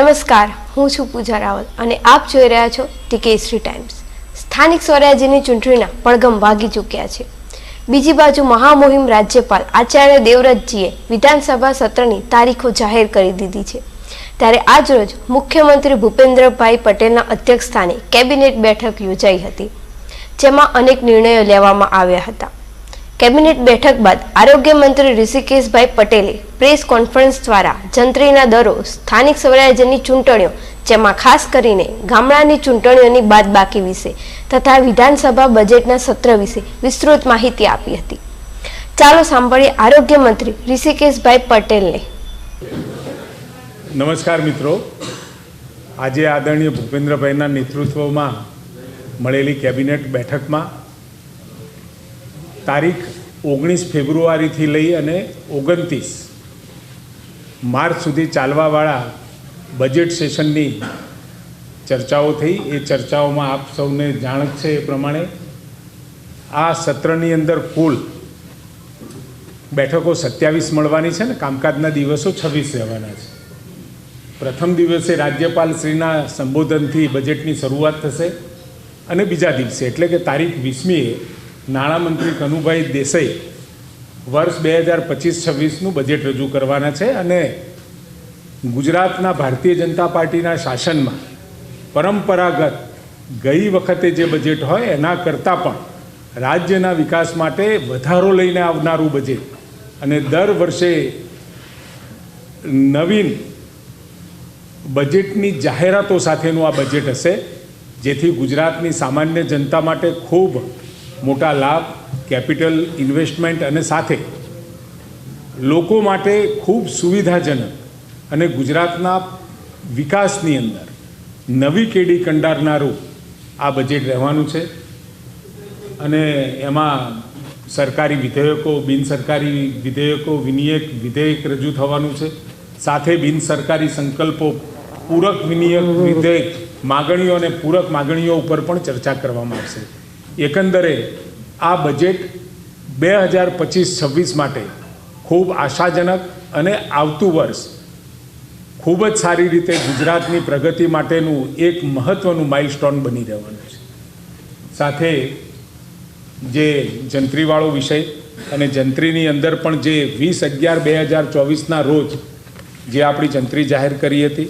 નમસ્કાર, હું છું પૂજા રાવલ અને આપ જોઈ રહ્યા છો ટીકેશ્રી ટાઈમ્સ. સ્થાનિક સ્વરાજ્યની ચૂંટણીના પડગમ વાગી ચૂક્યા છે. બીજી બાજુ મહામોહિમ રાજ્યપાલ આચાર્ય દેવવ્રતજીએ વિધાનસભા સત્રની તારીખો જાહેર કરી દીધી છે. ત્યારે આજરોજ મુખ્યમંત્રી ભૂપેન્દ્રભાઈ પટેલના અધ્યક્ષસ્થાને કેબિનેટ બેઠક યોજાઈ હતી, જેમાં અનેક નિર્ણયો લેવામાં આવ્યા હતા. કેબિનેટ બેઠક બાદ આરોગ્ય મંત્રી ઋષિકેશભાઈ પટેલે પ્રેસ કોન્ફરન્સ દ્વારા જંત્રીના દરો, સ્થાનિક સ્વરાજ્યની ચૂંટણીઓ, જેમાં ખાસ કરીને ગામડાની ચૂંટણીઓની બાદબાકી વિશે તથા વિધાનસભા બજેટના સત્ર વિશે વિસ્તૃત માહિતી આપી હતી. ચાલો સાંભળીએ આરોગ્ય મંત્રી ઋષિકેશભાઈ પટેલને. નમસ્કાર મિત્રો. આજે આદરણીય ભૂપેન્દ્રભાઈના નેતૃત્વમાં મળેલી કેબિનેટ બેઠકમાં તારીખ ઓગણીસ ફેબ્રુઆરીથી લઈ અને ઓગણત્રીસ માર્ચ સુધી ચાલવાવાળા બજેટ સેશનની ચર્ચાઓ થઈ. એ ચર્ચાઓમાં આપ સૌને જાણ છે એ પ્રમાણે આ સત્રની અંદર કુલ બેઠકો સત્યાવીસ મળવાની છે ને કામકાજના દિવસો છવ્વીસ રહેવાના છે. પ્રથમ દિવસે રાજ્યપાલ શ્રીના સંબોધનથી બજેટની શરૂઆત થશે અને બીજા દિવસે, એટલે કે તારીખ વીસમીએ નાણામંત્રી કનુભાઈ દેસાઈ વર્ષ બે હજાર પચીસ છવ્વીસનું બજેટ રજૂ કરવાના છે અને ગુજરાતના ભારતીય જનતા પાર્ટીના શાસનમાં પરંપરાગત ગઈ વખતે જે બજેટ હોય એના કરતાં પણ રાજ્યના વિકાસ માટે વધારો લઈને આવનારું બજેટ અને દર વર્ષે નવીન બજેટની જાહેરાતો સાથેનું આ બજેટ હશે, જેથી ગુજરાતની સામાન્ય જનતા માટે ખૂબ મોટા લાભ, કેપિટલ ઇન્વેસ્ટમેન્ટ અને સાથે લોકો માટે ખૂબ સુવિધાજનક અને ગુજરાતના વિકાસની અંદર નવી કેડી કંડારનારું આ બજેટ રહેવાનું છે. અને એમાં સરકારી વિધેયકો બિનસરકારી વિધેયકો, વિનિયક, વિધેયક રજૂ થવાનું છે. સાથે બિનસરકારી સંકલ્પો, પૂરક વિનિયક, વિધેયક, માગણીઓ અને પૂરક માગણીઓ ઉપર પણ ચર્ચા કરવામાં આવશે. એકંદરે આ બજેટ બે હજાર પચીસ છવ્વીસ માટે ખૂબ આશાજનક અને આવતું વર્ષ ખૂબ જ સારી રીતે ગુજરાતની પ્રગતિ માટેનું એક મહત્ત્વનું માઇલસ્ટોન બની રહેવાનું છે. સાથે જે જંત્રીવાળો વિષય અને જંત્રીની અંદર પણ જે વીસ અગિયાર બે હજાર ચોવીસના રોજ જે આપણી જંત્રી જાહેર કરી હતી,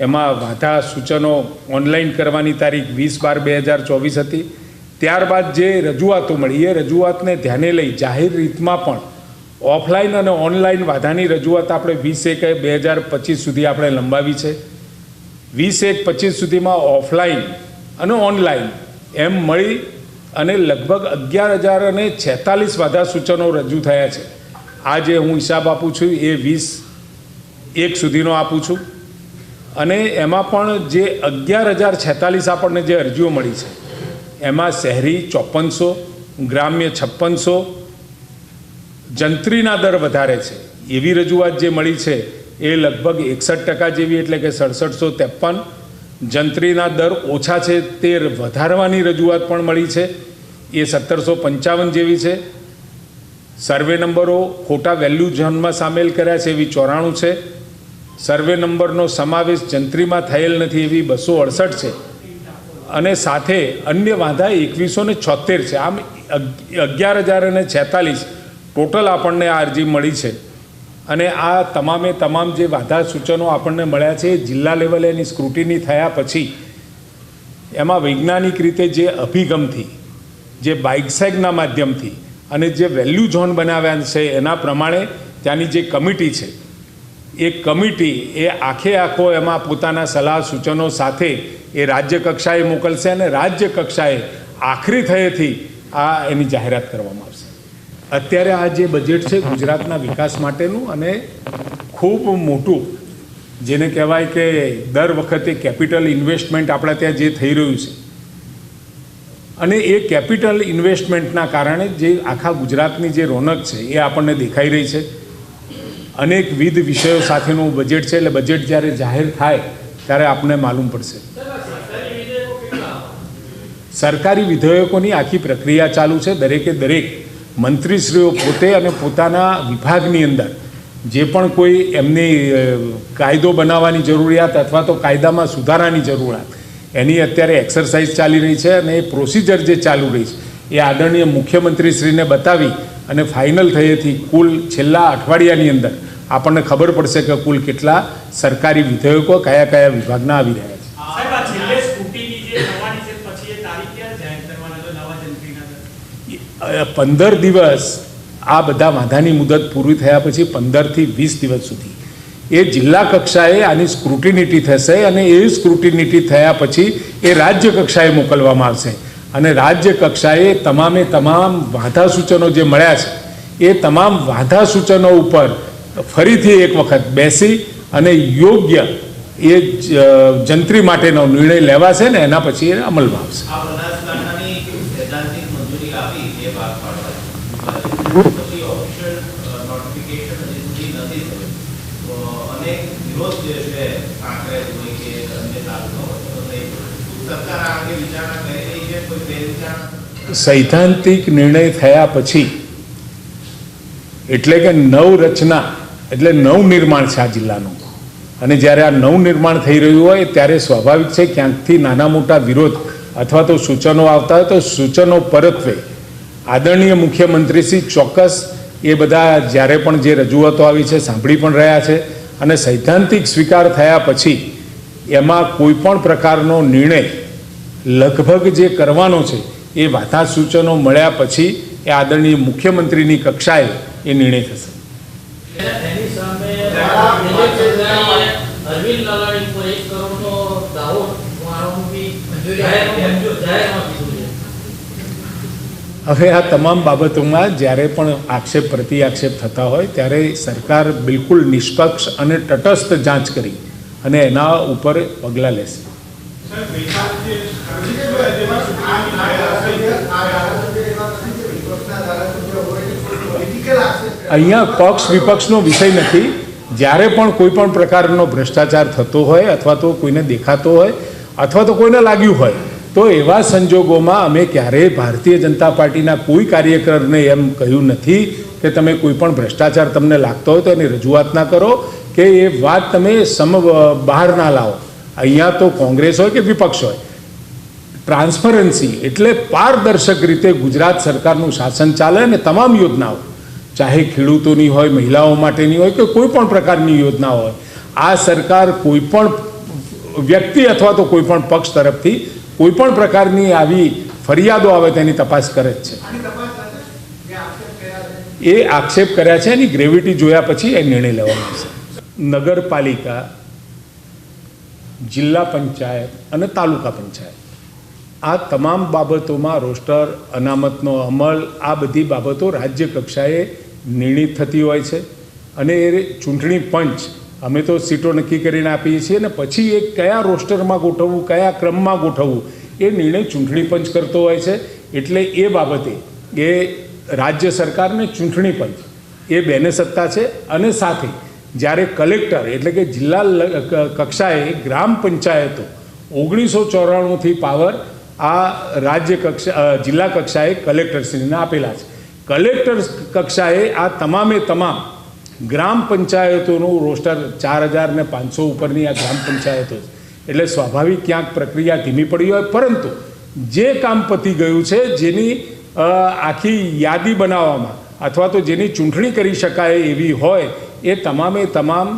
એમાં વાધા સૂચનો ઓનલાઈન કરવાની તારીખ વીસ બાર બે હજાર ચોવીસ હતી ત્યારબાદ જે રજૂઆતો મળી, એ રજૂઆતને ધ્યાને લઈ જાહેર રીતમાં પણ ઓફલાઈન અને ઓનલાઈન વાધાની રજૂઆત આપણે વીસ એક બે હજાર પચીસ સુધી આપણે લંબાવી છે. વીસ એક પચીસ સુધીમાં ઓફલાઈન અને ઓનલાઈન એમ મળી અને લગભગ અગિયાર હજાર અને છેતાલીસ વાધા સૂચનો રજૂ થયા છે. આ જે હું હિસાબ આપું છું, એ વીસ એક સુધીનો આપું છું. અને એમાં પણ જે અગિયાર હજાર છેતાલીસ આપણને જે અરજીઓ મળી છે એમાં શહેરી ચોપનસો, ગ્રામ્ય છપ્પનસો જંત્રીના દર વધારે છે. એવી રજૂઆત જે મળી છે એ લગભગ એકસઠ ટકા જેવી એટલે કે સડસઠસો ત્રેપન જંત્રીના દર ઓછા છે તે વધારવાની રજૂઆત પણ મળી છે. એ સત્તરસો પંચાવન જેવી છે. સર્વે નંબરો ખોટા વેલ્યુ ઝોનમાં સામેલ કર્યા છે એવી ચોરાણું છે. સર્વે નંબરનો સમાવેશ જંત્રીમાં થયેલ નથી એવી બસો અડસઠ છે. અને સાથે અન્ય વાંધા એકવીસો ને છોતેર છે. આમ અગિયાર હજાર અને છેતાલીસ ટોટલ આપણને આ અરજી મળી છે. અને આ તમામે તમામ જે વાધા સૂચનો આપણને મળ્યા છે જિલ્લા લેવલે એની સ્ક્રુટિની થયા પછી એમાં વૈજ્ઞાનિક રીતે જે અભિગમથી, જે બાઇકસેગના માધ્યમથી અને જે વેલ્યુ ઝોન બનાવ્યા છે એના પ્રમાણે ત્યાંની જે કમિટી છે, એ કમિટી એ આખે આખો એમાં પોતાના સલાહ સૂચનો સાથે એ રાજ્ય કક્ષાએ મોકલશે અને રાજ્ય કક્ષાએ આખરી થયેથી આ એની જાહેરાત કરવામાં આવશે. અત્યારે આ જે બજેટ છે ગુજરાતના વિકાસ માટેનું અને ખૂબ મોટું, જેને કહેવાય કે દર વખતે કેપિટલ ઇન્વેસ્ટમેન્ટ આપણા ત્યાં જે થઈ રહ્યું છે, અને એ કેપિટલ ઇન્વેસ્ટમેન્ટના કારણે જે આખા ગુજરાતની જે રોનક છે એ આપણને દેખાઈ રહી છે. અનેકવિધ વિષયો સાથેનું બજેટ છે, એટલે બજેટ જ્યારે જાહેર થાય ત્યારે આપને માલુમ પડશે. સરકારી વિધેયકોની આખી પ્રક્રિયા ચાલુ છે. દરેકે દરેક મંત્રીશ્રીઓ પોતે અને પોતાના વિભાગની અંદર જે પણ કોઈ એમની કાયદો બનાવવાની જરૂરિયાત અથવા તો કાયદામાં સુધારાની જરૂરિયાત, એની અત્યારે એક્સરસાઇઝ ચાલી રહી છે અને એ પ્રોસિજર જે ચાલુ રહી છે, એ આદરણીય મુખ્યમંત્રીશ્રીને બતાવી અને ફાઇનલ થયેથી કુલ છેલ્લા અઠવાડિયાની અંદર આપણને ખબર પડશે કે કુલ કેટલા સરકારી વિધેયકો કયા કયા વિભાગના આવી રહ્યા છે. પંદર દિવસ આ બધા વાંધાની મુદત પૂરી થયા પછી પંદરથી વીસ દિવસ સુધી. એ જિલ્લા કક્ષાએ આની સ્ક્રુટિનિટી થશે અને એ સ્ક્રુટિનિટી થયા પછી એ રાજ્ય કક્ષાએ મોકલવામાં આવશે. અને રાજ્ય કક્ષાએ તમામે તમામ વાંધા સૂચનો જે મળ્યા છે એ તમામ વાંધા સૂચનો ઉપર ફરીથી એક વખત બેસી અને યોગ્ય એ જંત્રી માટેનો નિર્ણય લેવાશે ને એના પછી એ અમલમાં આવશે. સૈદ્ધાંતિક નિર્ણય થયા પછી એટલે કે નવ રચના એટલે નવ નિર્માણ છે આ જિલ્લાનું. અને જ્યારે આ નવ નિર્માણ થઈ રહ્યું હોય, ત્યારે સ્વાભાવિક છે ક્યાંકથી નાના મોટા વિરોધ અથવા તો સૂચનો આવતા હોય તો સૂચનો પરત્વે આદરણીય મુખ્યમંત્રીશ્રી ચોક્કસ એ બધા જ્યારે પણ જે રજૂઆતો આવી છે, સાંભળી પણ રહ્યા છે અને સૈદ્ધાંતિક સ્વીકાર થયા પછી એમાં કોઈ પણ પ્રકારનો નિર્ણય લગભગ જે કરવાનો છે એ વાતા સૂચનો મળ્યા પછી એ આદરણીય મુખ્યમંત્રીની કક્ષાએ એ નિર્ણય થશે. હવે આ તમામ બાબતોમાં જ્યારે પણ આક્ષેપ પ્રતિ આક્ષેપ થતા હોય, ત્યારે સરકાર બિલકુલ નિષ્પક્ષ અને તટસ્થ જાંચ કરી અને એના ઉપર પગલાં લેશે. અહીંયા પક્ષ વિપક્ષનો વિષય નથી. જ્યારે પણ કોઈ પણ પ્રકારનો ભ્રષ્ટાચાર થતો હોય અથવા તો કોઈને દેખાતો હોય અથવા તો કોઈને લાગ્યું હોય, તો એવા સંજોગોમાં અમે ક્યારેય ભારતીય જનતા પાર્ટીના કોઈ કાર્યકરને એમ કહ્યું નથી કે તમે કોઈ પણ ભ્રષ્ટાચાર તમને લાગતો હોય તો એની રજૂઆત ના કરો કે એ વાત તમે સમ બહાર ના લાવો. અહીંયા તો કોંગ્રેસ હોય કે વિપક્ષ હોય? ટ્રાન્સપરન્સી એટલે પારદર્શક રીતે ગુજરાત સરકારનું શાસન ચાલે અને તમામ યોજનાઓ ચાહે ખેડૂતોની હોય મહિલાઓ માટેની હોય કે કોઈ પણ પ્રકારની યોજના હોય આ સરકાર કોઈ પણ વ્યક્તિ અથવા તો કોઈ પણ પક્ષ તરફથી કોઈ પણ પ્રકારની આવી ફરિયાદો આવે તેની તપાસ કરે જ છે. એ આક્ષેપ કર્યા છે એની ગ્રેવિટી જોયા પછી એ નિર્ણય લેવાનો છે. નગરપાલિકા જિલ્લા પંચાયત અને તાલુકા પંચાયત. આ તમામ બાબતોમાં રોસ્ટર અનામતનો અમલ આ બધી બાબતો રાજ્ય કક્ષાએ નિર્ણિત થતી હોય છે. અને એ ચૂંટણી પંચ, અમે તો સીટો નક્કી કરીને આપીએ છીએ અને પછી એ કયા રોસ્ટરમાં ગોઠવવું, કયા ક્રમમાં ગોઠવવું, એ નિર્ણય ચૂંટણી પંચ કરતો હોય છે. એટલે એ બાબતે એ રાજ્ય સરકારને ચૂંટણી પંચ, એ બેને સત્તા છે અને સાથે જ્યારે કલેક્ટર એટલે કે જિલ્લા કક્ષાએ ગ્રામ પંચાયતો ઓગણીસો ચોરાણુંથી પાવર આ રાજ્ય કક્ષા જિલ્લા કક્ષાએ કલેક્ટરશ્રીને આપેલા છે. કલેક્ટર કક્ષાએ આ તમામે તમામ ગ્રામ પંચાયતોનું રોસ્ટર ચાર હજાર ને પાંચસો ઉપરની આ ગ્રામ પંચાયતો એટલે સ્વાભાવિક ક્યાંક પ્રક્રિયા ધીમી પડી હોય, પરંતુ જે કામ પતી ગયું છે, જેની આખી યાદી બનાવવામાં અથવા તો જેની ચૂંટણી કરી શકાય એવી હોય, એ તમામે તમામ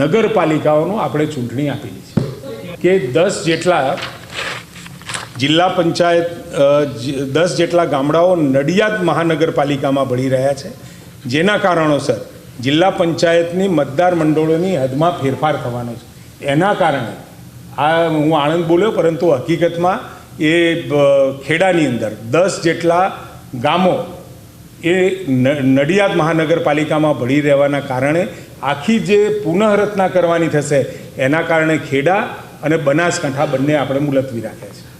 નગરપાલિકાઓનું આપણે ચૂંટણી આપેલી છે. કે દસ જેટલા જિલ્લા પંચાયત દસ જેટલા ગામડાઓ નડિયાદ મહાનગરપાલિકામાં ભળી રહ્યા છે. જેના કારણોસર જિલ્લા પંચાયતની મતદાર મંડળોની હદમાં ફેરફાર થવાનો છે. એના કારણે, આ હું આણંદ બોલ્યો, પરંતુ હકીકતમાં એ ખેડાની અંદર દસ જેટલા ગામો એ નડિયાદ મહાનગરપાલિકામાં ભળી રહેવાના કારણે આખી જે પુનઃરચના કરવાની થશે, એના કારણે ખેડા અને બનાસકાંઠા બંને આપણે મુલતવી રાખ્યા છે.